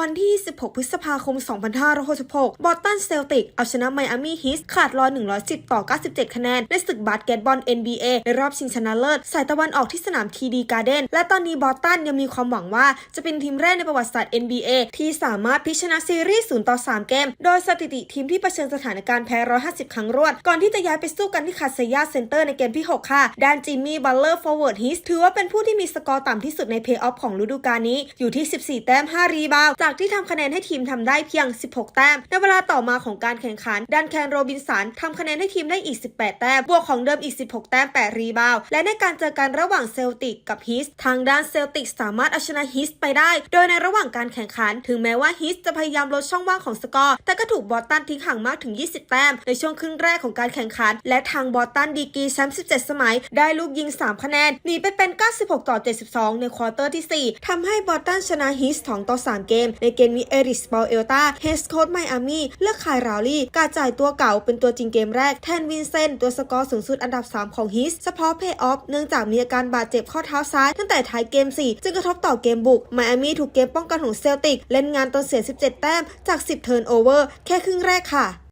วันที่ 16 พฤษภาคม 2566 บอสตันเซลติกเอาชนะไมอามี่ฮิสขาดลอย110 ต่อ 97 คะแนน ในศึกบาสเกตบอล NBA ในรอบชิงชนะเลิศ สายตะวันออกที่สนามทีดีการ์เดนและตอนนี้บอสตันยังมีความหวังว่าจะเป็นทีมแรกในประวัติศาสตร์ NBA ที่สามารถพิชนะซีรีส์0ต่อ 3 เกม โดยสถิติทีมที่เผชิญสถานการณ์แพ้ 150 ครั้งรวด ก่อนที่จะย้ายไปสู้กันที่คาเซยาเซ็นเตอร์ในเกมที่ 6 ค่ะด้านจิมมี่บัลเลอร์ฟอร์เวิร์ดฮิสถือว่าเป็นผู้ที่มีสกอร์ต่ำที่สุดในเพย์ออฟของฤดูกาลนี้อยู่ที่ 14 แต้ม 5 รีบาวด์จากที่ทำคะแนนให้ทีมทำได้เพียง 16 แต้ม ในเวลาต่อมาของการแข่งขัน ดันแคนโรบินสันทำคะแนนให้ทีมได้อีก 18 แต้ม บวกของเดิมอีก 16 แต้ม 8 รีบาว และในการเจอกันระหว่างเซลติกกับฮิส ทางด้านเซลติกสามารถเอาชนะฮิสไปได้ โดยในระหว่างการแข่งขัน ถึงแม้ว่าฮิสจะพยายามลดช่องว่างของสกอร์ แต่ก็ถูกบอสตันทิ้งห่างมากถึง 20 แต้ม ในช่วงครึ่งแรกของการแข่งขัน และทางบอสตันดีกีแชมป์ 17 สมัย ได้ลูกยิง 3 คะแนน หนีไปเป็น 96 ต่อ 72 ในควอเตอร์ที่ 4ทำให้บอสตันชนะฮิส2ต่อ 3 เกมในเกมนี้เอริสบอลเอลตาเฮสโค้ดไมอามี่เลือกคายราวลี่การจ่ายตัวเก่าเป็นตัวจริงเกมแรก แทนวินเซนต์ตัวสกอร์สูงสุดอันดับ 3 ของฮิสเฉพาะเพย์ออฟเนื่องจากมีอาการบาดเจ็บข้อเท้าซ้าย ตั้งแต่ท้ายเกม 4 จึงกระทบต่อเกมบุกไมอามี่ถูกเกมป้องกันของเซลติก เล่นงานตนเสีย 17 แต้มจาก 10 เทิร์นโอเวอร์แค่ครึ่งแรกค่ะ